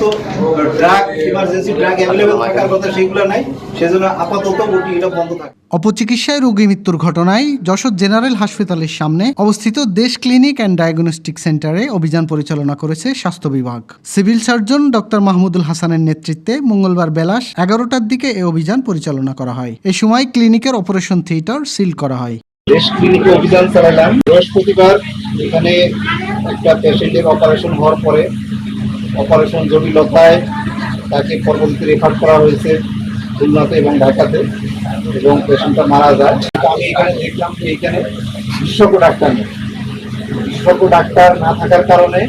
পর্যাপ্ত drug emergency drug available থাকার কথা সেগুলো নাই সেজন্য আপাতত ওটি এটা বন্ধ থাকে। অপচিকিৎসায় রোগী মৃত্যুর ঘটনায় যশোর জেনারেল হাসপাতালের সামনে অবস্থিত দেশ ক্লিনিক অ্যান্ড ডায়াগনস্টিক সেন্টারে অভিযান পরিচালনা করেছে স্বাস্থ্য বিভাগ। সিভিল সার্জন ডক্টর মাহমুদুল হাসানের নেতৃত্বে মঙ্গলবার বেলা এগারোটার দিকে এ অভিযান পরিচালনা করা হয়। এ সময় ক্লিনিকের অপারেশন থিয়েটার সিল করা হয়। দেশ ক্লিনিকে অভিযান চালালাম। বৃহস্পতিবার এখানে একটা পেশেন্টের অপারেশন হওয়ার পরে অপারেশন জটিলতায় তাকে পরবর্তীতে রেফার করা হয়েছে খুলনাতে এবং ঢাকাতে এবং পেশেন্টটা মারা যায়। আমি এখানে দেখলাম যে এখানে বিশেষজ্ঞ ডাক্তার নেই। বিশেষজ্ঞ ডাক্তার না থাকার কারণে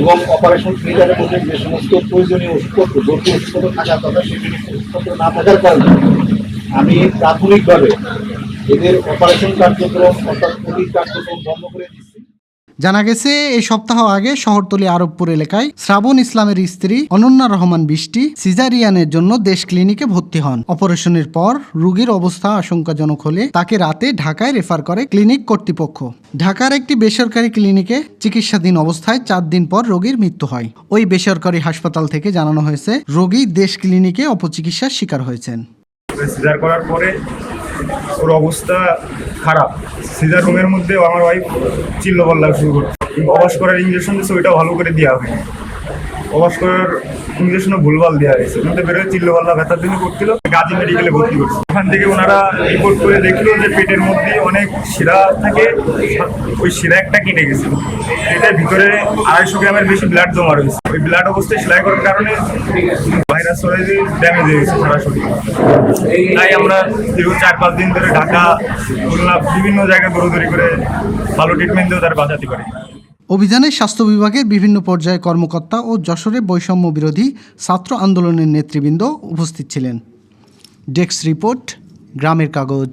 এবং অপারেশন থিয়েটারের মধ্যে যে সমস্ত প্রয়োজনীয় ওষুধপত্র, ভর্তি ওষুধপত্র থাকার কথা সেগুলি ওষুধপত্র না থাকার কারণে আমি প্রাথমিকভাবে এদের অপারেশন কার্যক্রম অর্থাৎ পুলিশ কার্যক্রম বন্ধ করে দিচ্ছি। জানা গেছে, এই সপ্তাহ আগে শহরতলি আরবপুর এলাকায় শ্রাবণ ইসলামের স্ত্রী অনন্যা রহমান বৃষ্টি সিজারিয়ানের জন্য দেশ ক্লিনিকে ভর্তি হন। অপারেশনের পর রোগীর অবস্থা আশঙ্কাজনক হলে তাকে রাতে ঢাকায় রেফার করে ক্লিনিক কর্তৃপক্ষ। ঢাকার একটি বেসরকারি ক্লিনিকে চিকিৎসাধীন অবস্থায় চার দিন পর রোগীর মৃত্যু হয়। ওই বেসরকারি হাসপাতাল থেকে জানানো হয়েছে, রোগী দেশ ক্লিনিকে অপচিকিৎসার শিকার হয়েছেন। সিজার করার পরে ওর অবস্থা খারাপ। সিজার রুমের মধ্যে আমার ওয়াইফ চিল্লবল্লা শুরু করতো। অবাস করার ইঞ্জেকশন দিয়েছে ওইটা ভালো করে দেওয়া হয়নি। অবাস করার ইঞ্জেকশনও ভুলভাল দেওয়া হয়েছে। মধ্যে বেরোয় চিল্লবল্লা ব্যথার জন্য করছিল। গাজী মেডিকেলে ভর্তি করছে। ওখান থেকে ওনারা রিপোর্ট করে দেখল যে পেটের মধ্যে অনেক শিরা থাকে, ওই শিরা একটা কেটে গেছে। এটার ভিতরে আড়াইশো গ্রামের বেশি ব্লাড জমা রয়েছে। ওই ব্লাড অবস্থায় সেলাই করার কারণে ভাইরাস হয়ে ড্যামেজ হয়ে গেছে সরাসরি। তাই আমরা দীর্ঘ চার পাঁচ দিন ধরে ঢাকা, খুলনা বিভিন্ন জায়গায় দৌড়দৌড়ি করে ভালো ট্রিটমেন্ট দিয়েও তারা বাঁচাতে পারি। অভিযানে স্বাস্থ্য বিভাগের বিভিন্ন পর্যায়ে কর্মকর্তা ও যশোরে বৈষম্য বিরোধী ছাত্র আন্দোলনের নেতৃবৃন্দ উপস্থিত ছিলেন। ডেস্ক রিপোর্ট গ্রামের কাগজ।